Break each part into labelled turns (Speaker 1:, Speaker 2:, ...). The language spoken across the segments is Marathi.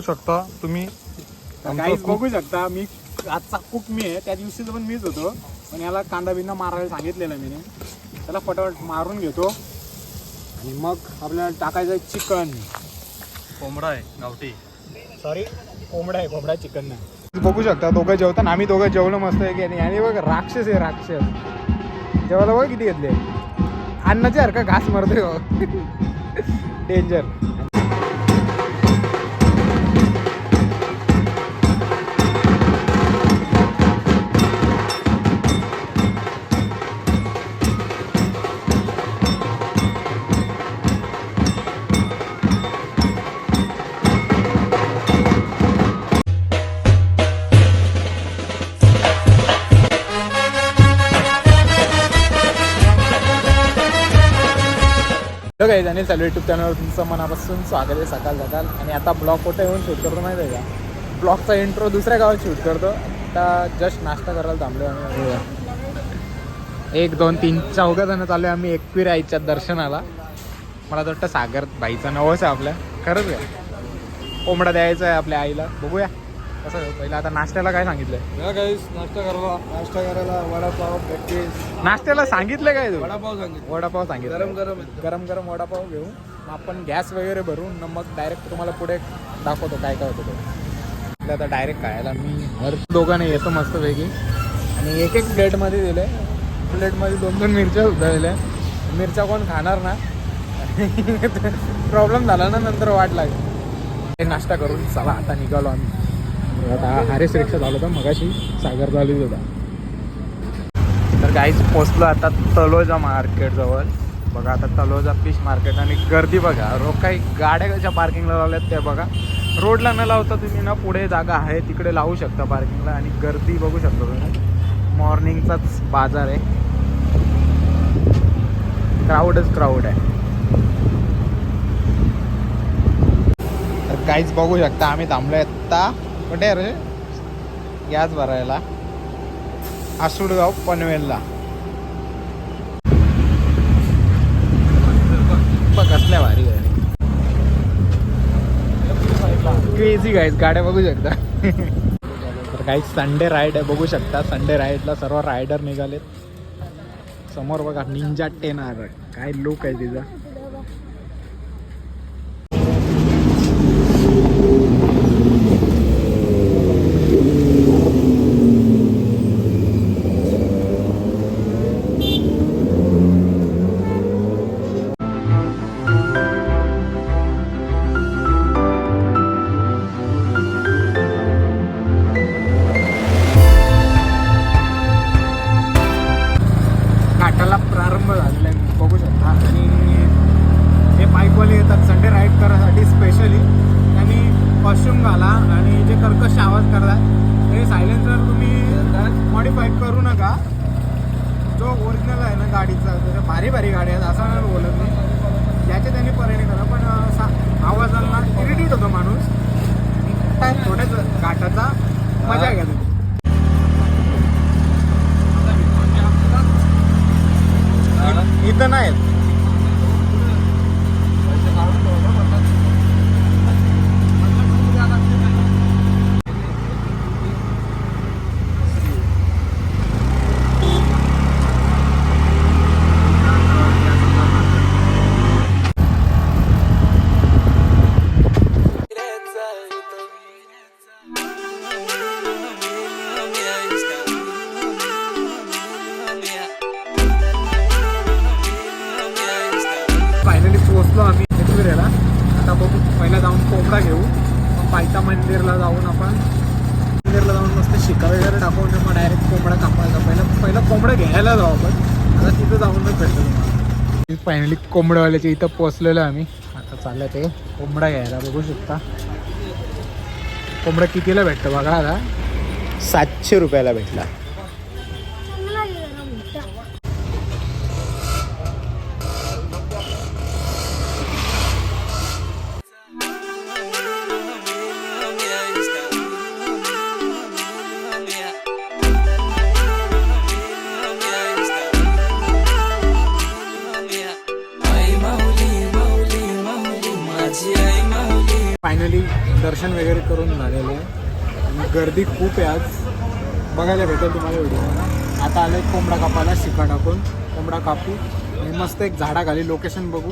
Speaker 1: बघू शकता तुम्ही.
Speaker 2: काहीच बघू शकता मी आजचा कुक मी आहे त्या दिवशीचं पण मीच होतो. पण याला कांदा बिंदा मारायला सांगितलेलं मी त्याला फटाफट मारून घेतो. आणि मग आपल्याला टाकायचं चिकन.
Speaker 1: कोंबडा आहे गावठी.
Speaker 2: सॉरी कोंबडा आहे कोंबडा चिकन नाही. बघू शकता दोघं जेवताना आम्ही दोघं जेवलो मस्त आहे की नाही. आणि बघ राक्षस आहे राक्षस. जेवायला बघ किती घेतले. अन्नाच्या सारखा घास मरतोय. डेंजर काही अनिल चालू युट्यूब चॅनलवर तुमचं मनापासून स्वागत आहे सकाळ सकाळ. आणि आता ब्लॉग कुठे येऊन शूट करतो माहिती आहे का? ब्लॉगचा इंट्रो दुसऱ्या गावात शूट करतो. आता जस्ट नाश्ता करायला थांबलो आम्ही. एक दोन तीन चौघा जण चालू आहे आम्ही एकवीर आईच्या दर्शनाला. मला वाटतं सागर बाईचं नवंच आहे आपल्या खरंच आहे कोंबडा द्यायचा आहे आपल्या आईला. बघूया. कसं? पहिलं आता नाश्त्याला काय सांगितलंय?
Speaker 1: या गाईस नाश्ता करायला
Speaker 2: नाश्ता करायला वडापाव पेटीस.
Speaker 1: नाश्त्याला सांगितलं काय तू?
Speaker 2: वडापाव सांगितलं.
Speaker 1: वडापाव सांगितलं.
Speaker 2: गरम गरम
Speaker 1: गरम गरम वडापाव घेऊ. मग आपण गॅस वगैरे भरून न मग डायरेक्ट तुम्हाला पुढे दाखवतो काय काय होतं ते. आता डायरेक्ट खायला मी हर दोघांना येतो मस्तपैकी. आणि एक एक प्लेटमध्ये दिले प्लेटमध्ये दोन दोन मिरच्या सुद्धा दिल्या मिरच्या कोण खाणार ना? प्रॉब्लेम झाला ना नंतर वाट लागेल. हे नाश्ता करून चला आता निघालो आम्ही. आता हारेस रिक्षा झालं होता मगाशी सागर चालू होता. तर काहीच पोचलो आता तलोजा मार्केट जवळ. बघा आता तलोजा फिश मार्केट आणि गर्दी बघा. रो काही गाड्या कशा पार्किंगला लावल्यात त्या बघा. रोडला न लावता तुम्ही ना पुढे जागा आहे तिकडे लावू शकता पार्किंगला आणि गर्दी बघू शकता तुम्ही. मॉर्निंगचाच बाजार आहे. क्राऊडच क्राऊड आहे. तर काहीच बघू शकता आम्ही थांबलो आता कुठे रे? गॅस भरायला. आसुडगाव पनवेलला. बघ कसल्या भारी गाडी. क्रेझी गाईज गाड्या बघू शकता. तर काही संडे राईड आहे बघू शकता. संडे राईडला सर्व रायडर निघालेत. समोर बघा निंजा टेन आर काय लुक आहे तिचा. बघू शकता. आणि हे बाईकवाले येतात संडे राईड करायसाठी स्पेशली त्यांनी कॉस्ट्युम घाला आणि जे कर्कश आवाज करतात ते सायलेन्सर तुम्ही मॉडिफाईड करू नका. जो ओरिजिनल आहे ना गाडीचा त्याच्या भारी भारी गाडी आहेत असं नाही बोलत नाही ज्याचे त्यांनी परिणाम करा पण असा आवाजाला इरिटेट होतो माणूस. काय थोड्याच घाटाचा मजा घ्या तुम्ही इथं नाही फायनली पोहोचलो आम्ही एकविरेला आता बघू पहिला जाऊन कोंबडा घेऊ. मग पायथा मंदिरला जाऊन आपण मंदिरला जाऊन मस्त शिका वगैरे टाकून मग डायरेक्ट कोंबडा कापायचा. पहिला पहिला कोंबडा घ्यायला जाऊ आपण. आता तिथं जाऊनच भेटतो फायनली कोंबड्यावाल्याच्या इथं पोहोचलेलो आम्ही. आता चाललं ते कोंबडा घ्यायला. बघू शकता. कोंबडा कितीला भेटतं बघा आता? सातशे रुपयाला भेटला. दर्शन वगैरे करून झालेलं आहे आणि गर्दी खूप आहे आज. बघायला भेटेल तुम्हाला व्हिडिओ. आता आलं कोंबडा कापायला शिका टाकून. कोंबडा कापू. आणि मस्त एक झाडाखाली लोकेशन बघू.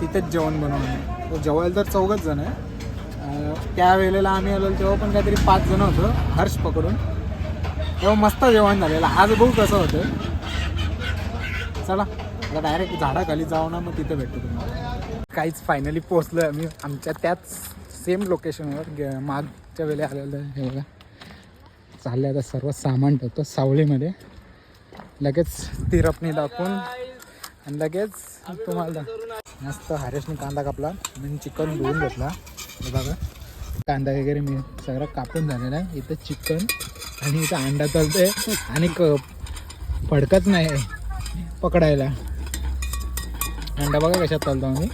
Speaker 1: तिथेच जेवण बनवणं तो जेवायला तर चौघच जण आहे. त्यावेळेला त्या वेळेला आम्ही आलो तेव्हा पण काहीतरी पाच जण होतं हर्ष पकडून. तेव्हा मस्त जेवण झालेलं. आज बघू कसं होतं चला आता डायरेक्ट झाडाखाली जाऊ ना मग तिथे भेटतो तुम्हाला. काहीच फायनली पोचलो आहे आम्ही. आमच्या त्याच सेम लोकेशनवर गे- मागच्या वेळेला आलेलं हे बघा. चाललं आता सर्व सामान ठेवतो सावलीमध्ये. लगेच तिरपणी दाखवून आणि लगेच तुम्हाला मस्त हरेशने कांदा कापला. मी चिकन धुवून घेतला. हे बघा. कांदा वगैरे मी सगळं कापून झालेला आहे. इथं चिकन आणि इथं अंडा चालतंय आणि क फडकत नाही पकडायला. अंडा बघा कशात चालतो आम्ही.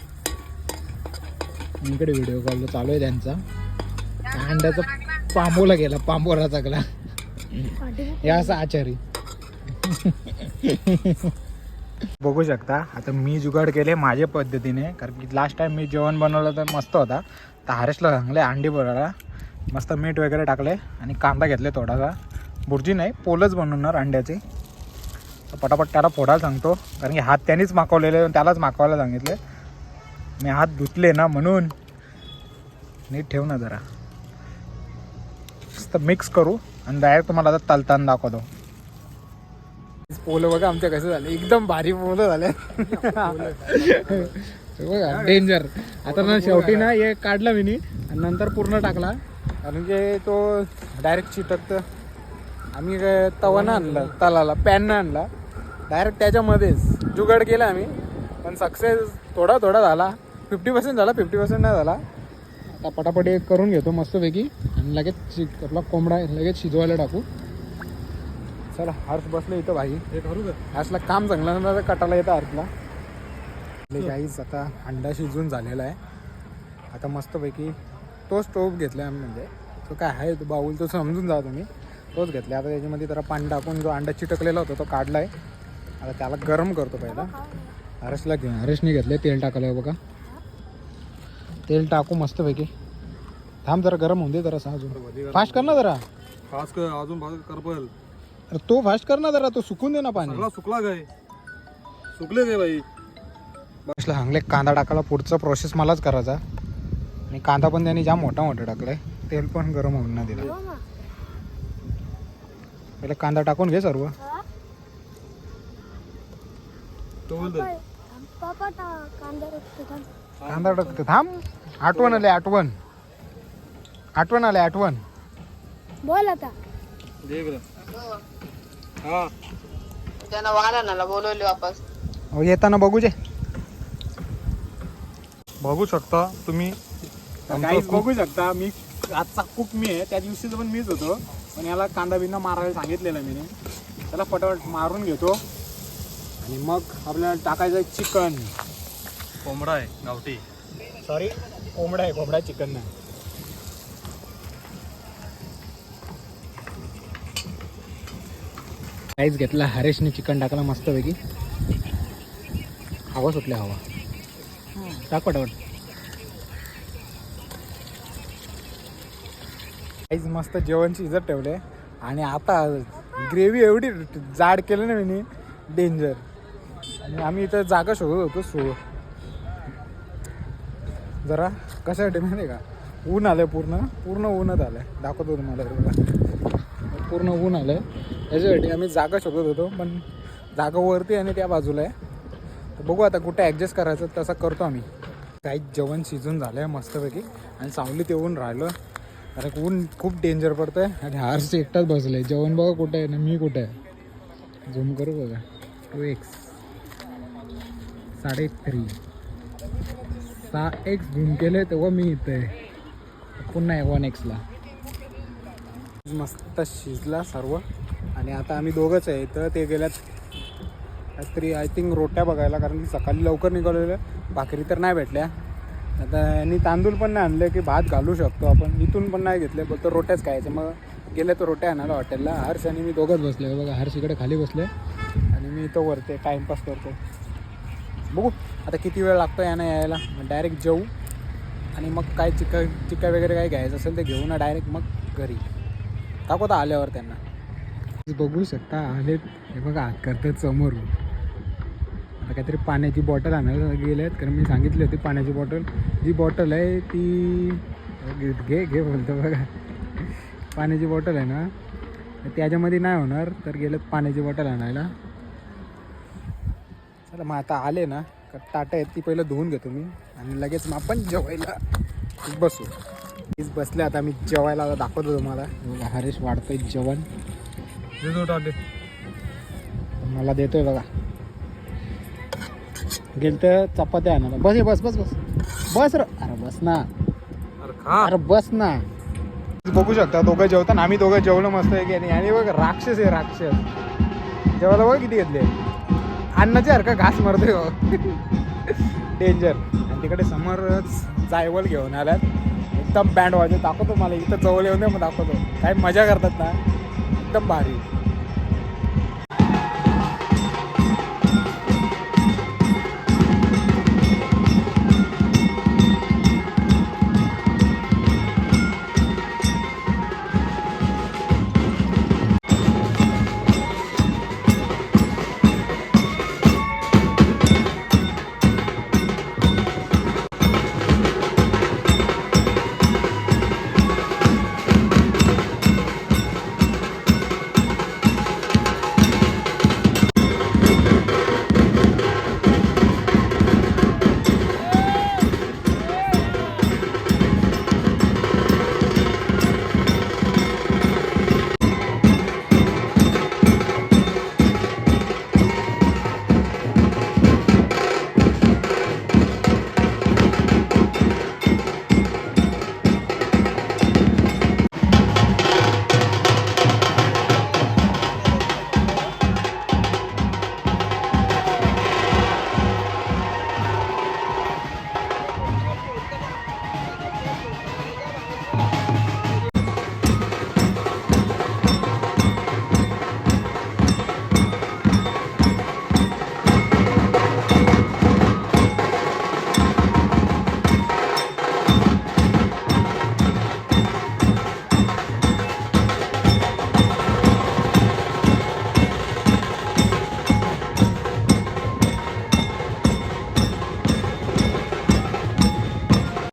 Speaker 1: इकडे व्हिडिओ कॉल चालू आहे त्यांचा. अंड्याचा पांबोला गेला पांबोरा चाकला हे असं आचारी. बघू शकता आता मी जुगाड केले माझ्या पद्धतीने. कारण की लास्ट टाइम मी जेवण बनवलं तर मस्त होता. तर हरेशला सांगले अंडी बनवला मस्त मीठ वगैरे टाकले आणि कांदा घेतले थोडासा. बुर्जी नाही पोलच बनवणार अंड्याची. तर पटापट त्याला फोडायला सांगतो. कारण की हात त्यांनीच माकवलेले त्यालाच माकवायला सांगितले. मी हात धुतले ना म्हणून नीट ठेव ना जरा. मस्त मिक्स करू आणि डायरेक्ट तुम्हाला आता तलताना दाखवतो. पोलं बघा आमच्या कसं झाले? एकदम भारी पोलं झाले. बघा डेंजर आता ना शेवटी ना हे काढला मी आणि नंतर पूर्ण टाकला. कारण की तो डायरेक्ट चिटकत. आम्ही तवानं आणलं आणला तलाला पॅननं आणला. डायरेक्ट त्याच्यामध्येच जुगाड केला आम्ही. पण सक्सेस थोडा थोडा झाला. फिफ्टी पर्सेंट झाला फिफ्टी पर्सेंट नाही झाला. आता पटापट एक करून घेतो मस्तपैकी. आणि लगेच चिक आपला कोंबडा लगेच शिजवायला टाकू. चला हर्ष बसलं इथं भाई. हर्षला काम चांगलं ना कटाला येतं हर्षला काहीच आता अंडा शिजून झालेला आहे. आता मस्तपैकी तोच टोप घेतला आम्ही म्हणजे. तो काय आहे तो बाऊल तो समजून जा तुम्ही. तोच घेतला आता त्याच्यामध्ये जरा पाणी टाकून जो अंडा चिटकलेला होता तो काढला आहे आता त्याला गरम करतो पहिला. हरेशला घे हरेशने घेतले तेल टाकलं आहे बघा. तेल टाकू मस्तपैकी थांब जरा गरम होऊन दे जरा अजून फास्ट कर ना जरा
Speaker 3: खास कर अजून भाग करपल
Speaker 1: अरे तो फास्ट कर ना जरा तो सुकून दे ना पाणी
Speaker 3: सगळा सुकला काय सुकले काय बाई
Speaker 1: बसला सांगले कांदा टाकायला पुढचा प्रोसेस मलाच करायचा आणि कांदा पण त्यांनी जाम मोठा मोठा टाकलाय तेल पण गरम होऊन नाही दिलं पहिले कांदा टाकून घे सर्व
Speaker 3: तो बोलतो
Speaker 4: पापा कांदा.
Speaker 1: कांदा टाकते थांब. आठवण आले आठवण. आठवण आले आठवण.
Speaker 4: बोल आता.
Speaker 3: दे इकडं. हा.
Speaker 5: त्यांना वाहनाला बोलवले वापस.
Speaker 1: अहो, येताना बघू जे.
Speaker 3: बघू शकता तुम्ही.
Speaker 1: बघू शकता मी आजचा कुक मी आहे. त्या दिवशीचं पण मीच होतो. पण याला कांदा बिंदा मारायला सांगितलेलं मी त्याला पटापट मारून घेतो. आणि मग आपल्याला टाकायचं चिकन.
Speaker 3: कोंबडा आहे गावठी.
Speaker 1: सॉरी कोंबडा आहे कोंबडा चिकन नाही. काहीच घेतला हरेशने चिकन टाकला मस्तपैकी. हवा सुटल्या हवा. टाक पटापट. काहीच मस्त जेवण शिजत ठेवले. आणि आता ग्रेव्ही एवढी जाड केलं ना मी डेंजर आणि आम्ही इथं जागा शोधत होतो सो जरा कशासाठी माहिती आहे का? ऊन आलं पूर्ण पूर्ण ऊनच आलं आहे दाखवतो तुम्हाला बघा. पूर्ण ऊन आलं आहे त्याच्यासाठी आम्ही जागा शोधत होतो पण जागा वरती आणि त्या बाजूला आहे. तर बघू आता कुठे ॲडजस्ट करायचं तसं करतो आम्ही. काही जेवण शिजून झालं आहे मस्तपैकी. आणि सावलीत येऊन राहिलो. कारण ऊन खूप डेंजर पडतं आहे आणि हार्स एकटाच बसलं आहे जेवण बघा कुठे आहे ना मी कुठे आहे. झूम करू बघा. टू एक्स साडे थ्री सहा एक्स झूम केले तेव्हा मी इथे आहे. पुन्हा आहे वन एक्सला मस्त शिजला सर्व. आणि आता आम्ही दोघंच आहे तर ते गेल्यात काहीतरी आय थिंक रोट्या बघायला कारण की सकाळी लवकर निघालेलं. भाकरी तर नाही भेटल्या. आता यांनी तांदूळ पण नाही आणले की भात घालू शकतो आपण. इथून पण नाही घेतले फक्त रोट्याच खायचे. मग गेले तर रोट्या आणायला हॉटेलला. हर्ष आणि मी दोघंच बसले. बघा हर्ष इकडे खाली बसले. आणि मी इथं वरते टाईमपास करतो बघू. आता किती वेळ लागतो यानं यायला? डायरेक्ट जेऊ. आणि मग काय चिक्का चिक्का वगैरे काही घ्यायचं असेल ते ना डायरेक्ट मग घरी. दाखवता आल्यावर त्यांना. बघू शकता आले. हे बघा हात करतात समोर. आता काहीतरी पाण्याची बॉटल आणायला गेले आहेत कारण मी सांगितली होती पाण्याची बॉटल जी बॉटल आहे ती घे घे घे बोलतो बघा. पाण्याची बॉटल आहे ना? त्याच्यामध्ये नाही होणार तर गेलेत पाण्याची बॉटल आणायला. चला मग आता आले ना? ताटं आहेत ती पहिलं धुवून घेतो मी. आणि लगेच मग आपण जेवायला बसू. प्लीज बसले आता मी जेवायला आता दाखवतो तुम्हाला. बघा, हरीश वाढतोय जेवण. मला देतोय बघा. गेल तर चपात्या आणायला. बस बस बस बस. बस र. अरे बस ना.
Speaker 3: अरे
Speaker 1: बस ना. बघू शकता दोघं जेवताना आम्ही दोघं जेवलो मस्त आहे की नाही आणि बघ राक्षस आहे राक्षस. जेवायला बघ किती घेतले. अन्नाच्या सारखा घास मरतोय हो. डेंजर आणि तिकडे समोरच जायवल घेऊन आल्यात. एकदम बँड वाजत दाखवतो मला इथं जवळ येऊन मग दाखवतो. काय मजा करतात ना? एकदम भारी.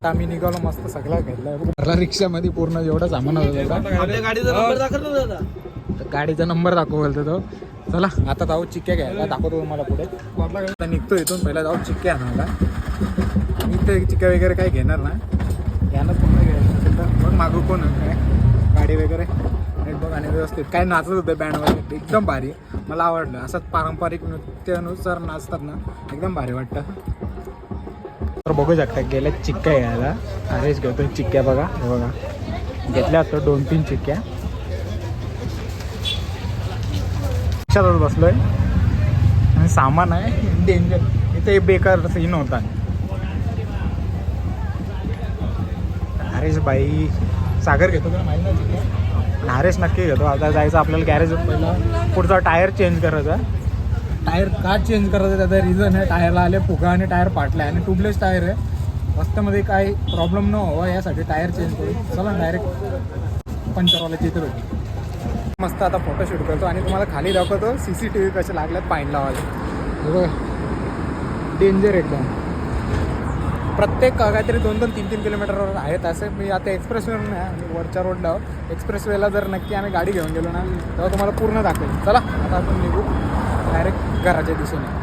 Speaker 1: आता आम्ही निघालो मस्त सगळं घेतलं घरला रिक्षामध्ये पूर्ण जेवढं सामान होतं गाडीचा नंबर दाखव बोलतो तो. चला आता जाऊ चिक्क्या घ्यायला. दाखवतो तुम्हाला पुढे. आता निघतो इथून पहिला जाऊ चिक्क्या आणायला. मी ते चिक्क्या वगैरे काही घेणार ना. यानं पूर्ण घ्यायचं असेल तर. बघ मागू कोण आहे काय? गाडी वगैरे. नीट बघ आणि व्यवस्थित. काय नाचत होतं बँड वगैरे एकदम भारी. मला आवडलं. असंच पारंपरिक नृत्यानुसार नाचतात ना. एकदम भारी वाटतं. तर बघू शकता गेल्या चिक्क्या घ्यायला अरेच घेतो चिक्क्या बघा हे बघा. घेतल्या असतो दोन तीन चिक्क्या. रिक्षातच बसलोय. आणि सामान आहे डेंजर इथे बेकार सीन होता. हरेश बाई सागर घेतो का? माहीत नाही. चिक्क्या हरेश नक्की घेतो. आता जायचं आपल्याला गॅरेज पहिला. पुढचा टायर चेंज करायचा. टायर का चेंज करायचं त्याचा रिझन आहे. टायरला आले फुगा आणि टायर फाटला आणि ट्यूबलेस टायर आहे. रस्त्यामध्ये काही प्रॉब्लेम न व्हावा यासाठी टायर चेंज करू चला डायरेक्ट पंचरवाला इथे भेटू. मस्त आता फोटोशूट करतो आणि तुम्हाला खाली दाखवतो सी सी टी व्ही कसे लागल्यात पाईन लावायला बघा. डेंजर एकदम. प्रत्येक काहीतरी दोन दोन तीन तीन किलोमीटरवर आहेत असे. मी आता एक्सप्रेसवेवर नाही आम्ही वरच्या रोडला एक्सप्रेसवेला जर नक्की आम्ही गाडी घेऊन गेलो ना तेव्हा तुम्हाला पूर्ण दाखवेल. चला आता आपण निघू. डायरेक्ट घराच्या दिशेने.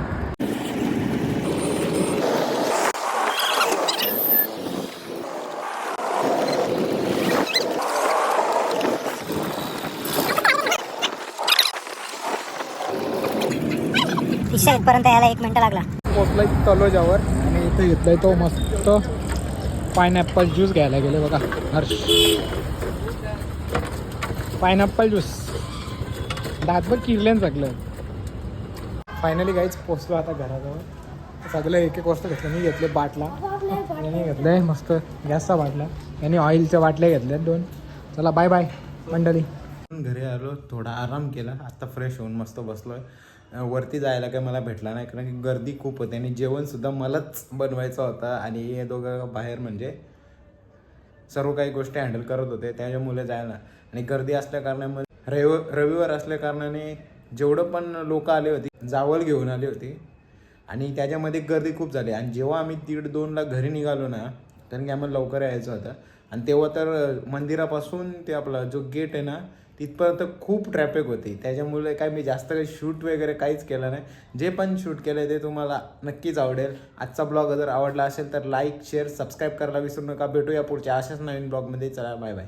Speaker 6: पर्यंत यायला एक मिनिट लागला.
Speaker 1: पोचलाय तलोजावर आणि इथे घेतलाय तो मस्त पायनॅपल ज्यूस घ्यायला गेले बघा हर्ष. पायनॅपल ज्यूस दात पण किरल्यान सगळं फायनली काहीच पोचलो आता घराजवळ. सगळं एक एक वस्तू घेतलं मी घेतले बाटला यांनी आहे मस्त गॅसचा बाटला. यांनी ऑइलच्या बाटल्या घेतल्या दोन. चला बाय बाय मंडळी.
Speaker 7: घरी आलो थोडा आराम केला. आता फ्रेश होऊन मस्त बसलोय. आहे वरती जायला काय मला भेटला नाही. कारण की गर्दी खूप होती आणि जेवणसुद्धा मलाच बनवायचं होतं. आणि हे दोघं बाहेर म्हणजे
Speaker 1: सर्व काही गोष्टी हँडल करत होते. त्याच्यामुळे जायला. आणि गर्दी असल्या कारणामुळे रविव रविवार असल्या कारणाने जेवढं पण लोक आले होते जावल घेऊन आले होते आणि त्याच्यामध्ये गर्दी खूप झाली. आणि जेव्हा आम्ही दीड दोनला घरी निघालो ना कारण की आम्हाला लवकर यायचं होतं आणि तेव्हा तर मंदिरापासून ते आपला जो गेट आहे ना तिथपर्यंत खूप ट्रॅफिक होती. त्याच्यामुळे काय मी जास्त काही शूट वगैरे काहीच केलं नाही. जे पण शूट केलं ते तुम्हाला नक्कीच आवडेल. आजचा ब्लॉग जर आवडला असेल तर लाईक शेअर सबस्क्राईब करायला विसरू नका. भेटूया पुढच्या अशाच नवीन ब्लॉगमध्ये चला बाय बाय